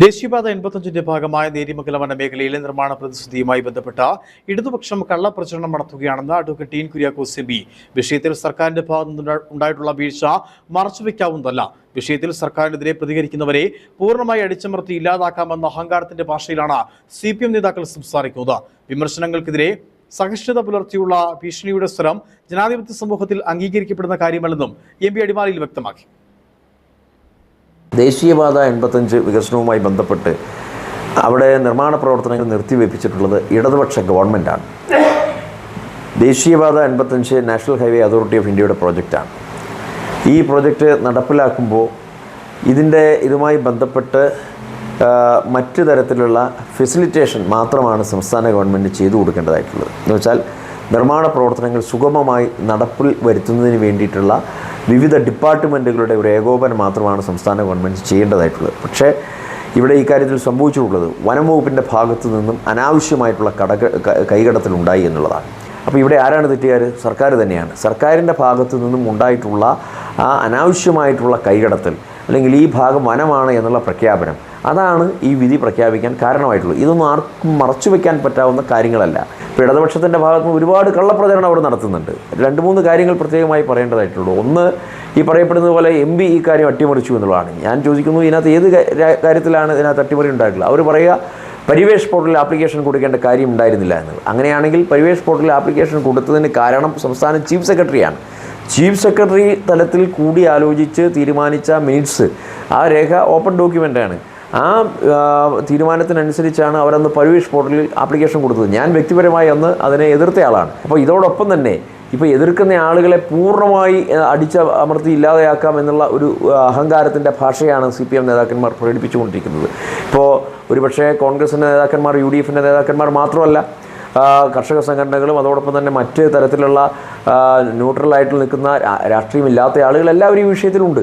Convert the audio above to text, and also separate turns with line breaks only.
ദേശീയപാത എൺപത്തഞ്ചിന്റെ ഭാഗമായ നേരിമംഗലം വന മേഖലയിലെ നിർമ്മാണ പ്രതിസന്ധിയുമായി ബന്ധപ്പെട്ട ഇടതുപക്ഷം കള്ളപ്രചരണം നടത്തുകയാണെന്ന് അഡ്വക്കേറ്റ് ടീൻ കുര്യാക്കോസ് എം വിഷയത്തിൽ സർക്കാരിന്റെ ഭാഗത്തു നിന്ന് ഉണ്ടായിട്ടുള്ള വീഴ്ച മറച്ചുവെക്കാവുന്നതല്ല. വിഷയത്തിൽ സർക്കാരിനെതിരെ പ്രതികരിക്കുന്നവരെ പൂർണമായി അടിച്ചമർത്തി ഇല്ലാതാക്കാമെന്ന അഹങ്കാരത്തിന്റെ ഭാഷയിലാണ് സി നേതാക്കൾ സംസാരിക്കുന്നത്. വിമർശനങ്ങൾക്കെതിരെ സഹിഷ്ണുത പുലർത്തിയുള്ള ഭീഷണിയുടെ സ്വരം ജനാധിപത്യ സമൂഹത്തിൽ അംഗീകരിക്കപ്പെടുന്ന കാര്യമല്ലെന്നും എം പി വ്യക്തമാക്കി.
ദേശീയപാത എൺപത്തഞ്ച് വികസനവുമായി ബന്ധപ്പെട്ട് അവിടെ നിർമ്മാണ പ്രവർത്തനങ്ങൾ നിർത്തിവെപ്പിച്ചിട്ടുള്ളത് ഇടതുപക്ഷ ഗവൺമെന്റാണ് ദേശീയപാത എൺപത്തഞ്ച് നാഷണൽ ഹൈവേ അതോറിറ്റി ഓഫ് ഇന്ത്യയുടെ പ്രോജക്റ്റാണ്. ഈ പ്രോജക്റ്റ് നടപ്പിലാക്കുമ്പോൾ ഇതിന്റെ ഇതുമായി ബന്ധപ്പെട്ട് മറ്റു തരത്തിലുള്ള ഫെസിലിറ്റേഷൻ മാത്രമാണ് സംസ്ഥാന ഗവൺമെന്റ് ചെയ്തു കൊടുക്കേണ്ടതായിട്ടുള്ളത്. എന്ന് വെച്ചാൽ നിർമ്മാണ പ്രവർത്തനങ്ങൾ സുഗമമായി നടപ്പിൽ വരുത്തുന്നതിന് വേണ്ടിയിട്ടുള്ള വിവിധ ഡിപ്പാർട്ട്മെന്റുകളുടെ ഒരു ഏകോപനം മാത്രമാണ് സംസ്ഥാന ഗവൺമെന്റ് ചെയ്യേണ്ടതായിട്ടുള്ളത്. പക്ഷേ ഇവിടെ ഈ കാര്യത്തിൽ സംഭവിച്ചിട്ടുള്ളത് വനം വകുപ്പിന്റെ ഭാഗത്തു നിന്നും അനാവശ്യമായിട്ടുള്ള കടക കൈകടത്തലുണ്ടായി എന്നുള്ളതാണ്. അപ്പോൾ ഇവിടെ ആരാണ് തെറ്റുകാർ സർക്കാർ തന്നെയാണ്. സർക്കാരിന്റെ ഭാഗത്തു നിന്നും ഉണ്ടായിട്ടുള്ള ആ അനാവശ്യമായിട്ടുള്ള കൈകടത്തൽ അല്ലെങ്കിൽ ഈ ഭാഗം വനമാണ് എന്നുള്ള പ്രഖ്യാപനം അതാണ് ഈ വിധി പ്രഖ്യാപിക്കാൻ കാരണമായിട്ടുള്ളത്. ഇതൊന്നും ആർക്കും മറച്ചു വയ്ക്കാൻ പറ്റാവുന്ന കാര്യങ്ങളല്ല. ഇപ്പോൾ ഇടതുപക്ഷത്തിന്റെ ഭാഗത്ത് നിന്ന് ഒരുപാട് കള്ളപ്രചരണം അവിടെ നടത്തുന്നുണ്ട്. രണ്ട് മൂന്ന് കാര്യങ്ങൾ പ്രത്യേകമായി പറയേണ്ടതായിട്ടുള്ളൂ. ഒന്ന് ഈ പറയപ്പെടുന്നത് പോലെ എം പി ഈ കാര്യം അട്ടിമറിച്ചു എന്നുള്ളതാണ്. ഞാൻ ചോദിക്കുന്നു ഇതിനകത്ത് ഏത് കാര്യത്തിലാണ് ഇതിനകത്ത് അട്ടിമറി ഉണ്ടായിട്ടുള്ളത്? അവർ പറയുക പരിവേഷ് പോർട്ടലിൽ ആപ്ലിക്കേഷൻ കൊടുക്കേണ്ട കാര്യം ഉണ്ടായിരുന്നില്ല എന്നുള്ളത് അങ്ങനെയാണെങ്കിൽ പരിവേഷ് പോർട്ടലിൽ ആപ്ലിക്കേഷൻ കൊടുത്തതിന് കാരണം സംസ്ഥാന ചീഫ് സെക്രട്ടറിയാണ്. ചീഫ് സെക്രട്ടറി തലത്തിൽ കൂടി ആലോചിച്ച് തീരുമാനിച്ച മിനിറ്റ്സ് ആ രേഖ ഓപ്പൺ ഡോക്യുമെന്റാണ് ആ തീരുമാനത്തിനനുസരിച്ചാണ് അവരന്ന് പരിവേഷ് പോർട്ടലിൽ ആപ്ലിക്കേഷൻ കൊടുത്തത്. ഞാൻ വ്യക്തിപരമായി അന്ന് അതിനെ എതിർത്ത ആളാണ്. അപ്പോൾ ഇതോടൊപ്പം തന്നെ ഇപ്പോൾ എതിർക്കുന്ന ആളുകളെ പൂർണമായി അടിച്ച അമർത്തി ഇല്ലാതെയാക്കാം എന്നുള്ള ഒരു അഹങ്കാരത്തിന്റെ ഭാഷയാണ് സി പി എം നേതാക്കന്മാർ പ്രകടിപ്പിച്ചുകൊണ്ടിരിക്കുന്നത്. ഇപ്പോൾ ഒരുപക്ഷേ കോൺഗ്രസിന്റെ നേതാക്കന്മാർ യു ഡി എഫിന്റെ നേതാക്കന്മാർ മാത്രമല്ല കർഷക സംഘടനകളും അതോടൊപ്പം തന്നെ മറ്റ് തരത്തിലുള്ള ന്യൂട്രലായിട്ട് നിൽക്കുന്ന രാഷ്ട്രീയമില്ലാത്ത ആളുകൾ എല്ലാവരും ഈ വിഷയത്തിലുണ്ട്.